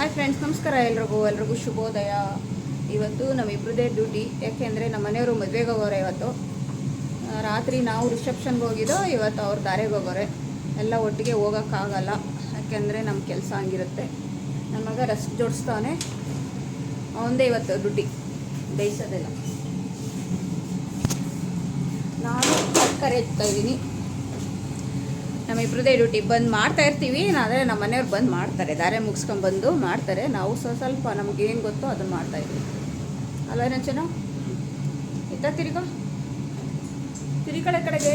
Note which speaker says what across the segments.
Speaker 1: Hi friends ನಮಸ್ಕಾರ ಎಲ್ರಿಗೂ. ಎಲ್ರಿಗೂ ಶುಭೋದಯ. ಇವತ್ತು ನಮ್ಮಿಬ್ಬರದೇ ಡ್ಯೂಟಿ ಯಾಕೆಂದರೆ ನಮ್ಮ ಮನೆಯವರು ಮದುವೆಗೆ ಹೋಗೋರೆ ಇವತ್ತು. ರಾತ್ರಿ ನಾವು ರಿಸೆಪ್ಷನ್ಗೆ ಹೋಗಿದ್ದೋ, ಇವತ್ತು ಅವ್ರ ದಾರೆಗೆ ಹೋಗೋರೆ. ಎಲ್ಲ ಒಟ್ಟಿಗೆ ಹೋಗೋಕ್ಕಾಗಲ್ಲ. ಯಾಕೆಂದರೆ ನಮ್ಮ ಕೆಲಸ ಹಂಗಿರುತ್ತೆ. ನನ್ನ ಮಗ ರಸ್ ಜೋಡಿಸ್ತಾನೆ. ಅವಂದೇ ಇವತ್ತು ಡ್ಯೂಟಿ ಬೇಯಿಸೋದಿಲ್ಲ. ನಾನು ತರಕಾರಿ ಎತ್ತಾ ಇದ್ದೀನಿ. ನಮ್ಮಿಬ್ರದೇ ಡ್ಯೂಟಿ ಬಂದು ಮಾಡ್ತಾ ಇರ್ತೀವಿ. ಆದರೆ ನಮ್ಮ ಮನೆಯವ್ರು ಬಂದು ಮಾಡ್ತಾರೆ. ದಾರೆ ಮುಗಿಸ್ಕೊಂಡು ಬಂದು ಮಾಡ್ತಾರೆ. ನಾವು ಸ್ವಲ್ಪ ಸ್ವಲ್ಪ ನಮ್ಗೆ ಏನು ಗೊತ್ತೋ ಅದನ್ನು ಮಾಡ್ತಾ ಇದ್ದೀವಿ ಅಲ್ವೇನೋ ಚೆನ್ನ ಇತ್ತ ತಿರ್ಗೋ? ತಿರ್ಗಳೆ ಕಡೆಗೆ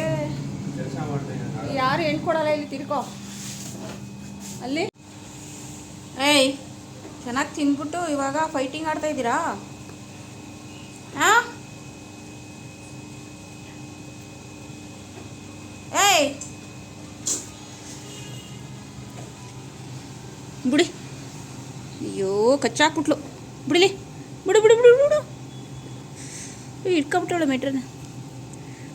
Speaker 1: ಯಾರು ಹೆಣ್ಣು ಕೊಡಲ್ಲ ಇಲ್ಲಿ ತಿರ್ಕೋ ಅಲ್ಲಿ? ಏಯ್, ಚೆನ್ನಾಗಿ ತಿಂದ್ಬಿಟ್ಟು ಇವಾಗ ಫೈಟಿಂಗ್ ಆಡ್ತಾ ಇದ್ದೀರಾ? ಹಾಂ ಬಿಡಿ. ಅಯ್ಯೋ, ಕಚ್ಚಾಕ್ಬಿಟ್ಲು. ಬಿಡಿಲಿ. ಬಿಡು ಬಿಡು ಬಿಡು ಬಿಡು. ಇಟ್ಕೊಂಬಿಟ್ಟವಳು ಮೆಟ್ರನ್ನ.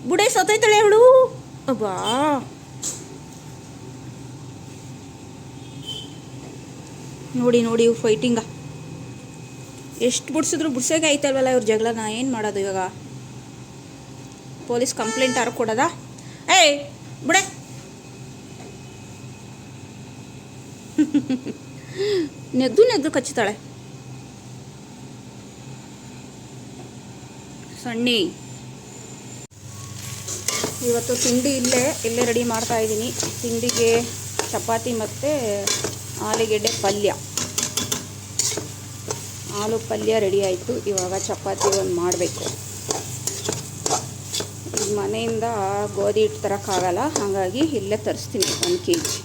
Speaker 1: ಬುಡೆ ಸತ್ತೈತಾಳೆ ಅವಳು. ಅಬ್ಬಾ. ನೋಡಿ ನೋಡಿ, ಇವು ಫೈಟಿಂಗ ಎಷ್ಟು ಬಿಡ್ಸಿದ್ರು ಬಿಡ್ಸೋಕೆ ಆಯ್ತಲ್ವಲ್ಲ ಇವ್ರ ಜಗಳನ? ಏನು ಮಾಡೋದು ಇವಾಗ? ಪೊಲೀಸ್ ಕಂಪ್ಲೇಂಟ್ ಯಾರು ಕೊಡೋದಾ? ಏಯ್, ಬಿಡೆ. ನೆದ್ದು ನೆದ್ದು ಕಚ್ಚುತ್ತಾಳೆ. ಸಣ್ಣಿ. ಇವತ್ತು ತಿಂಡಿ ಇಲ್ಲೇ ಇಲ್ಲೇ ರೆಡಿ ಮಾಡ್ತಾ ಇದ್ದೀನಿ. ತಿಂಡಿಗೆ ಚಪಾತಿ ಮತ್ತು ಆಲೂಗೆಡ್ಡೆ ಪಲ್ಯ. ಆಲೂ ಪಲ್ಯ ರೆಡಿ ಆಯಿತು. ಇವಾಗ ಚಪಾತಿ ಒಂದು ಮಾಡಬೇಕು. ಮನೆಯಿಂದ ಗೋಧಿ ಹಿಟ್ಟು ತರೋಕ್ಕಾಗಲ್ಲ ಹಾಗಾಗಿ ಇಲ್ಲೇ ತರಿಸ್ತೀನಿ, ಒಂದು ಕೆ ಜಿ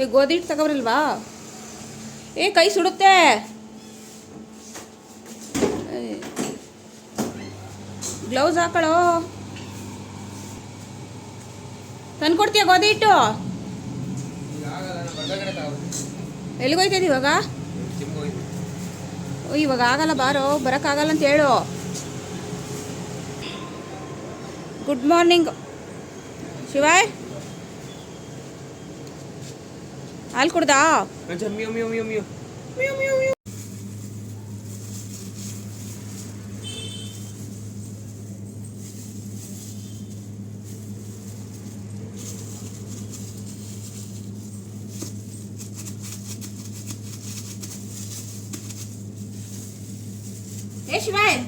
Speaker 1: ಏ ಗೋಧಿ ಹಿಟ್ಟು ತಗೊಬರಲ್ವಾ ಏ, ಕೈ ಸುಡುತ್ತೆ. ಗ್ಲೌಸ್ ಹಾಕೊಳ್ಳೋ. ತಂದ್ಕೊಡ್ತೀಯ ಗೋಧಿ ಹಿಟ್ಟು ಎಲ್ಲಿಗೋಯ್ತದ ಇವಾಗ? ಇವಾಗ ಆಗಲ್ಲ ಬಾರೋ ಬರೋಕ್ಕಾಗಲ್ಲ ಅಂತ ಹೇಳು. Good morning Shivay. ಹಾಲು ಕುಡ್ದಾ
Speaker 2: ಅಂಚ ಮಿಯೋ ಮಿಯೋ ಮಿಯೋ ಮಿಯೋ
Speaker 1: ಏ ಶಿವಾಯ್ ಏನ್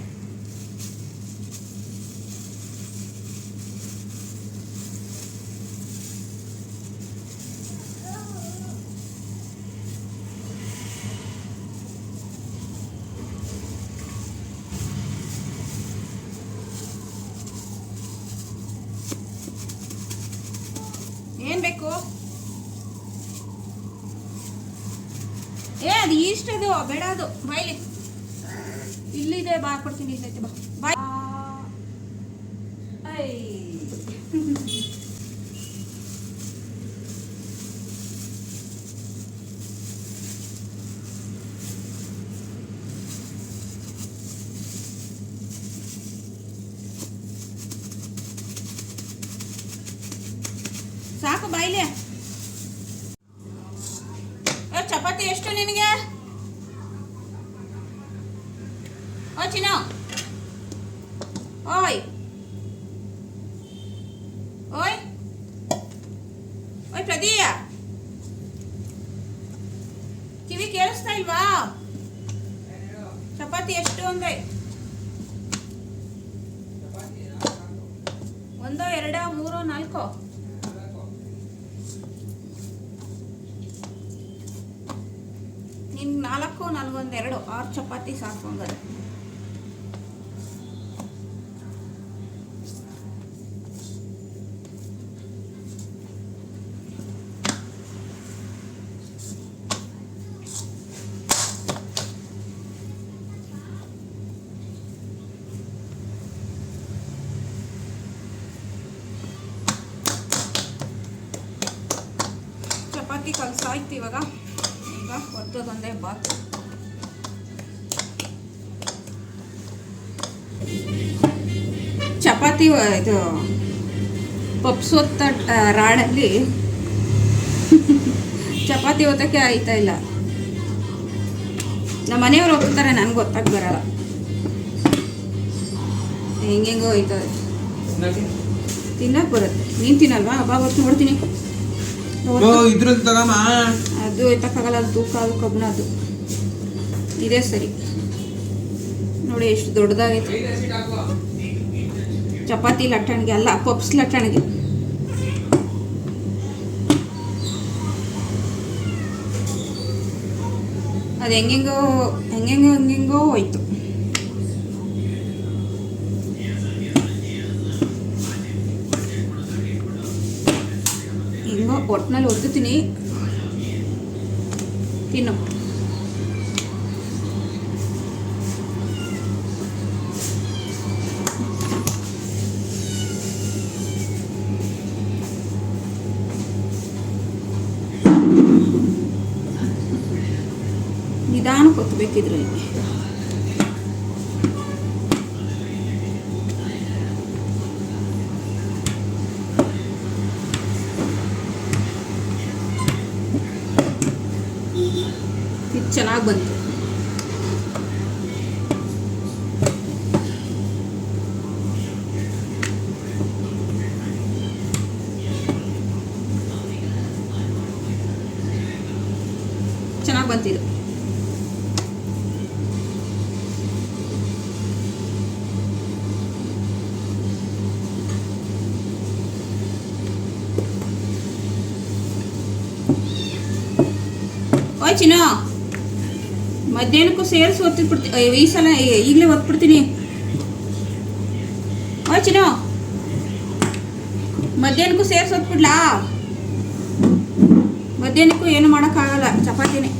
Speaker 1: ಏ ಅದು ಈಸ್ಟ್ ಇಷ್ಟದು ಬೇಡ ಅದು. ಬಾಯ್ಲಿ. ಇಲ್ಲಿದೆ ಬಾ ಕೊಡ್ತೀನಿ ಇಲ್ಲೈತೆ ಬಾ. ಬಾಯ್. ಐ. ಸಾಕು ಬಾಯ್ಲಿ. ಚಪಾತಿ ಎಷ್ಟು ನಿನಗೆ? ಓ, ಚಿನ್ನ. ಓಯ್. ಓಯ್. ಓಯ್ ಪ್ರದೀಯ ಕಿವಿ ಕೇಳಿಸ್ತಾ ಇಲ್ವಾ? ಚಪಾತಿ ಎಷ್ಟು ಅಂದ್ರೆ? ಒಂದೋ, ಎರಡೋ, ಮೂರೋ, ನಾಲ್ಕೋ. ನಿನ್ ನಾಲ್ಕು ನನಗೊಂದು ಎರಡು ಆರು ಚಪಾತಿ ಸಾಕು ಹಂಗಾರೆ ಚಪಾತಿ ಕಲ್ಸಾಯ್ತು ಇವಾಗ. ಈಗ ಒತ್ತದೊಂದೇ ಬಾತ್. ಚಪಾತಿ ಇದು ಪಪ್ಸು ಹೊತ್ತ ರಾಡಲ್ಲಿ ಚಪಾತಿ ಓದಕ್ಕೆ ಒತ್ತಕ್ಕೆ ಆಯ್ತಾ ಇಲ್ಲ. ನಮ್ಮ ಮನೆಯವ್ರು ಹೋಗ್ತಾರೆ ನನಗೆ ಗೊತ್ತಾಗ ಬರಲ್ಲ. ಹೆಂಗೆಂಗೋ ಹೋಯ್ತದೆ ತಿನ್ನಕ್ಕೆ ಬರುತ್ತೆ. ನೀನು ತಿನ್ನಲ್ವಾ? ಬಾ ಹೊತ್ತು ನೋಡ್ತೀನಿ ಅದು ಎತ್ತಕ್ಕಾಗಲ್ಲ ಅದು ತೂಕ ಅದು ಕಬ್ಬಣ ಅದು. ಇದೇ ಸರಿ. ನೋಡಿ ಎಷ್ಟು ದೊಡ್ಡದಾಗೈತೆ. ಚಪಾತಿ ಲಟ್ಟಣಿಗೆ ಅಲ್ಲ ಪಪ್ಸ್ ಲಟ್ಟಣಿಗೆ. ಅದು ಹೆಂಗೆಂಗೋ ಹೆಂಗೆಂಗೋ ಹೆಂಗೆಂಗೋ ಹೋಯ್ತು. ಹಿಂಗೋ ಒಟ್ಟಿನಲ್ಲಿ ಒದ್ದುತ್ತೀನಿ. ತಿನ್ನು. ನಿಧಾನ ಕೊತ್ತಬೇಕಿದ್ರಲ್ಲಿ ಇದು ಚೆನ್ನಾಗಿ ಬಂತು. ಚೆನ್ನಾಗಿ ಬಂತಿದು. ಓಯ್ ಚಿನ್ನ ಮಧ್ಯಾಹ್ನಕ್ಕೂ ಸೇರಿಸಿ ಒತ್ತಿಬಿಡ್ತೀನಿ ಈ ಸಲ ಈಗಲೇ ಒತ್ಬಿಡ್ತೀನಿ ಓಯ್ ಚಿನ್ನ ಮಧ್ಯಾಹ್ನಕ್ಕೂ ಸೇರಿಸಿ ಒತ್ಬಿಡ್ಲಾ ಮಧ್ಯಾಹ್ನಕ್ಕೂ ಏನು ಮಾಡೋಕ್ಕಾಗಲ್ಲ ಚಪಾತಿನೇ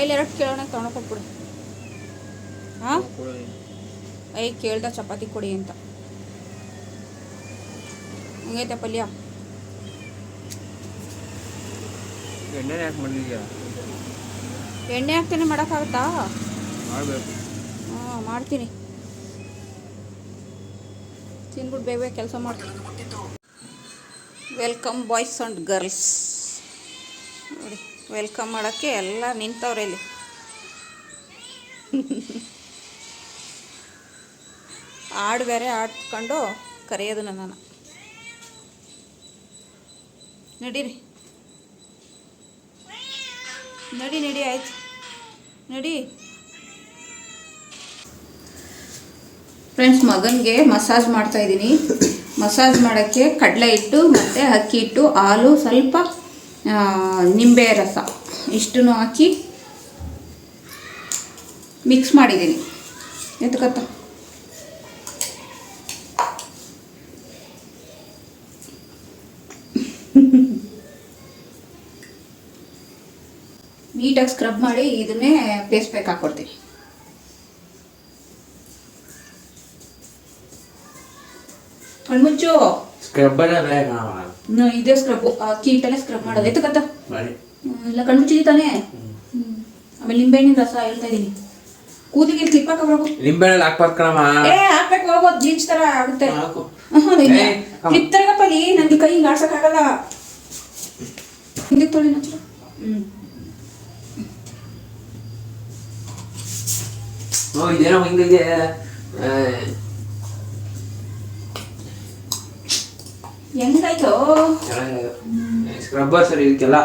Speaker 1: ಸಾಯಿಲ್ ಎರಡು ಕೇಳೋಣ ತೊಗೊಂಡೋಗ್ಬಿಡು ಹಾಂ? ಐ ಕೇಳ್ದ ಚಪಾತಿ ಕೊಡಿ ಅಂತ. ಹಂಗೈತೆ ಪಲ್ಯ.
Speaker 2: ಎಣ್ಣೆ ಯಾಕೆ ಮಾಡಿದ್ಯಾ?
Speaker 1: ಎಣ್ಣೆ ಹಾಕ್ತೇನೆ ಮಾಡೋಕ್ಕಾಗುತ್ತಾ?
Speaker 2: ಮಾಡಬೇಕು.
Speaker 1: ಹಾಂ ಮಾಡ್ತೀನಿ. ತಿನ್ಬಿಟ್ಟು ಬೇಗ ಬೇಗ ಕೆಲಸ ಮಾಡ್ತೀನಿ ವೆಲ್ಕಮ್ ಬಾಯ್ಸ್ ಆ್ಯಂಡ್ ಗರ್ಲ್ಸ್ ನೋಡಿ. ವೆಲ್ಕಮ್ ಮಾಡೋಕ್ಕೆ ಎಲ್ಲ ನಿಂತವ್ರೆ ಇಲ್ಲಿ. ಹಾಡು ಬೇರೆ ಆಡ್ಕೊಂಡು ಕರೆಯೋದು ನನ್ನನ್ನು ನಡೀರಿ. ನಡಿ ನಡಿ, ಆಯ್ತು. ನಡಿ. ಫ್ರೆಂಡ್ಸ್ ಮಗನಿಗೆ ಮಸಾಜ್ ಮಾಡ್ತಾ ಇದ್ದೀನಿ. ಮಸಾಜ್ ಮಾಡೋಕ್ಕೆ ಕಡಲೆ ಹಿಟ್ಟು ಮತ್ತು ಅಕ್ಕಿ ಹಿಟ್ಟು, ಹಾಲು ಸ್ವಲ್ಪ ನಿಂಬೆ ರಸ. ಇಷ್ಟನ್ನು ಹಾಕಿ ಮಿಕ್ಸ್ ಮಾಡಿದ್ದೀನಿ. ಎತ್ಕತ್ತ ನೀಟಾಗಿ ಸ್ಕ್ರಬ್ ಮಾಡಿ ಇದನ್ನೇ ಪೇಸ್ಟ್ ಪ್ಯಾಕ್ ಹಾಕ್ಕೊಡ್ತೀನಿ. ಕಣ್ಮುಚ್ಚು
Speaker 2: ಸ್ಕ್ರಬ್ಬರ್
Speaker 1: ಇದೇ ಸ್ಕ್ರಬ್ ಅಕ್ಕಿ ಹಿಟ್ಟಲ್ಲೇ ಸ್ಕ್ರಬ್ ಮಾಡೋದು. ಎತ್ತಕತ್ತ ಇಲ್ಲ ಕಣ್ಮುಚ್ಚಿದಿ ತಾನೇ. ಆಮೇಲೆ ನಿಂಬೆಹಣ್ಣಿನ ರಸ ಹೇಳ್ತಾ ಇದ್ದೀನಿ. ಕೂದಿಗೆ ಕ್ಲಿಪ್ ಹಾಕೋಬೇಕು
Speaker 2: ನಿಂಬೆಹಣ್ಣಲ್ಲಿ ಹಾಕ್ಬಾರ್ದು ಕಣಮ್ಮ.
Speaker 1: ಏ ಹಾಕ್ಬೇಕು ಹೋಗೋದು ಜೀನ್ಸ್ ಥರ ಆಗುತ್ತೆ. ಕ್ಲಿಪ್ ತರಗಪ್ಪ ಅಲ್ಲಿ ನನಗೆ ಕೈ ಹಿಂಗೆ ಆಡ್ಸೋಕ್ಕಾಗಲ್ಲ ಹಿಂದಕ್ಕೆ ತೊಳಿ ನಚ್ಚು ಹ್ಮ್.
Speaker 2: ಓ ಇದೇನೋ ಹಿಂಗಿದೆ
Speaker 1: ಹೆಂಗಾಯ್ತು?
Speaker 2: ಸ್ಕ್ರಬ್ಬರ್ ಸರ್ ಇದಕ್ಕೆಲ್ಲ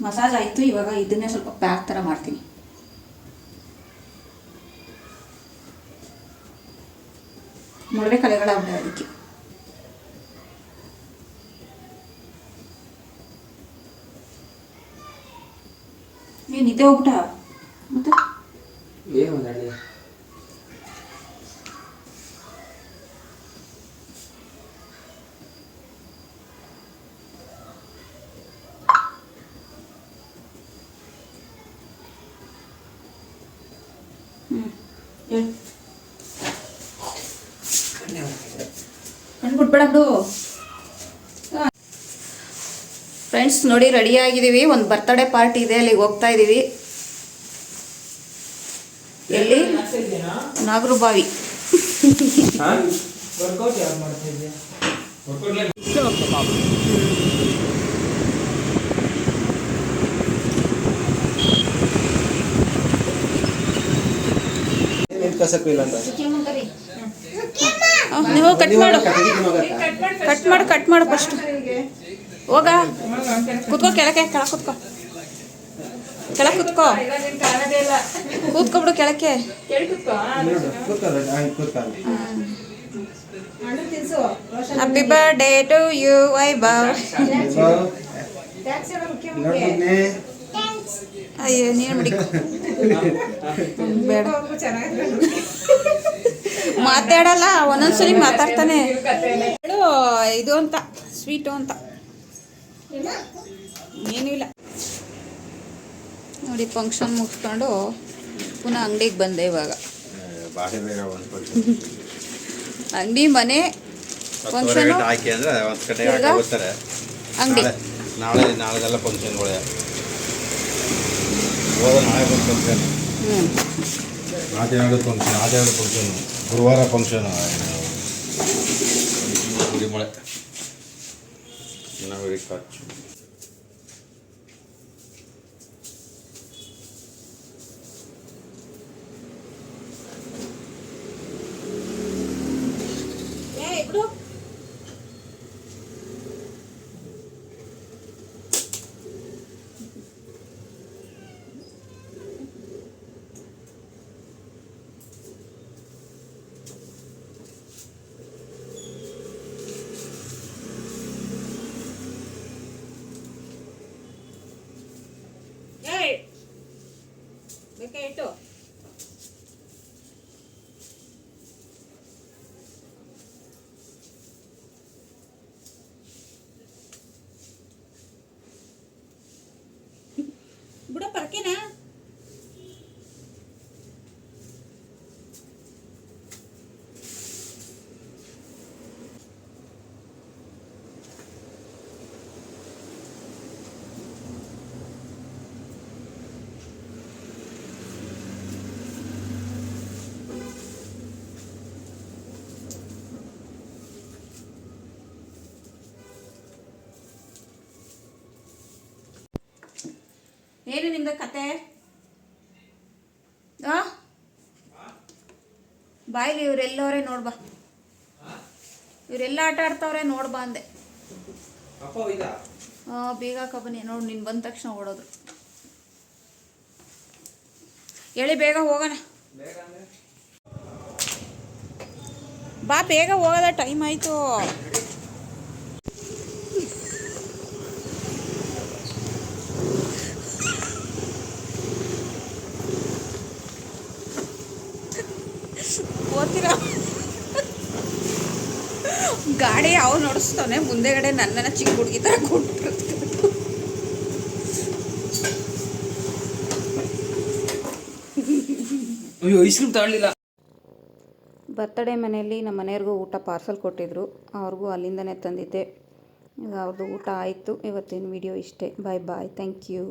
Speaker 1: ಮಸಾಜ್ ಆಯಿತು ಇವಾಗ ಇದನ್ನೇ ಸ್ವಲ್ಪ ಪ್ಯಾಕ್ ಥರ ಮಾಡ್ತೀನಿ. ಮೊಳವೆ ಕಲೆಗಳಾಗ್ಬಿಡ ಅದಕ್ಕೆ ನಿದ್ದೆ ಹೋಗ್ಬಿಟ್ಟ? ಮತ್ತೆ?
Speaker 2: ಏನ್ ಮಾತಾಡಿ
Speaker 1: ಹ್ಞೂ ಹೇಳಿ. ಕಣ್ಣು ಬಿಟ್ಬೇಡ ಬಿಡು. ಫ್ರೆಂಡ್ಸ್ ನೋಡಿ ರೆಡಿ ಆಗಿದ್ದೀವಿ. ಒಂದು ಬರ್ತ್ಡೇ ಪಾರ್ಟಿ ಇದೆ. ಅಲ್ಲಿಗೆ ಹೋಗ್ತಾ ಇದ್ದೀವಿ ಎಲ್ಲಿ? ನಾಗರು ಬಾವಿ
Speaker 3: ವರ್ಕೌಟ್ ಯಾರು ಮಾಡ್ತಾ ಇದ್ದೆ ಕಸಕ್ಕೂ ಇಲ್ಲ ಅಂತ.
Speaker 1: ನೀವು ಕಟ್ ಮಾಡು. ಕಟ್ ಮಾಡು ಕಟ್ ಮಾಡು ಫಸ್ಟ್ ಹೋಗ. ಕುತ್ಕೋ, ಕೆಳಕ್ಕೆ ಕೆಳ ಕುತ್ಕೋ. ಕೆಳ ಕುತ್ಕೋ. ಕೂತ್ಕೊಬಿಡು ಕೆಳಕ್ಕೆ. ಹ್ಯಾಪಿ ಬರ್ಡೇ ಟು ಯು ಐ
Speaker 3: ನೋಡ್ತೀನಿ
Speaker 1: ಅಯ್ಯೋ, ನೀನು ಬಿಡಿ. ಬೇಡ. ಮಾತಾಡಲ್ಲ, ಒಂದೊಂದ್ಸರಿ ಮಾತಾಡ್ತಾನೆ. ಇದು ಅಂತ, ಸ್ವೀಟು ಅಂತ. ಏನೂ ಇಲ್ಲ. ನೋಡಿ ಫಂಕ್ಷನ್ ಮುಗಿಸ್ಕೊಂಡು ಪುನಃ ಅಂಗಡಿಗೆ ಬಂದೆ ಇವಾಗ. ಅಂಗಡಿ ಮನೆ ಫಂಕ್ಷನ್ ಅಂಗಡಿ.
Speaker 4: ನಾಳೆ ನಾಳೆ ನಾಳೆದೆಲ್ಲ ಫಂಕ್ಷನ್ಗಳೇ ಫಂಕ್ಷನ್ ನಾಡು ಫಂಕ್ಷನ್ ಗುರುವಾರ ಫಂಕ್ಷನ್ చిన్న విడి ఖర్చు
Speaker 1: ಬೇಕಾಯ್ತು ಬಿಡ ಏನು ನಿಮ್ದು ಕತೆ? ಆ? ಬಾಯ್ಲಿ ಇವರೆಲ್ಲವರೇ ನೋಡ್ಬಾ ಇವರೆಲ್ಲ ಆಟ ಆಡ್ತಾವ್ರೆ ನೋಡ್ಬಾ ಅಂದೆ.
Speaker 3: ಅಪ್ಪ ಬೀಗ
Speaker 1: ಆ, ಬೇಗ ಕಬನಿ ನೋಡು ನೀನು ಬಂದ ತಕ್ಷಣ ಓಡೋದ್ರು ಹೇಳಿ ಬೇಗ ಹೋಗೋಣ. ಬಾ ಬೇಗ ಹೋಗೋದ ಟೈಮ್ ಆಯಿತು. ಓದ್ತೀರಾ? ಗಾಡಿ ಯಾವ ನಡೆಸ್ತಾನೆ ಮುಂದೆಗಡೆ ನನ್ನನ್ನು ಚಿಕ್ಕ ಹುಡುಗಿ ಥರ ಕೊಟ್ಟು
Speaker 2: ಅಯ್ಯೋ ಐಸ್ ಕ್ರೀಮ್ ತಗೊಳ್ಳಿಲ್ಲ
Speaker 1: ಬರ್ತಡೇ ಮನೆಯಲ್ಲಿ ನಮ್ಮ ಮನೆಯವ್ರಿಗೂ ಊಟ ಪಾರ್ಸಲ್ ಕೊಟ್ಟಿದ್ರು. ಅವ್ರಿಗೂ ಅಲ್ಲಿಂದನೇ ತಂದಿದ್ದೆ. ಈಗ ಅವ್ರದ್ದು ಊಟ ಆಯಿತು. ಇವತ್ತಿನ ವಿಡಿಯೋ ಇಷ್ಟೇ. ಬಾಯ್ ಬಾಯ್ ಥ್ಯಾಂಕ್ ಯು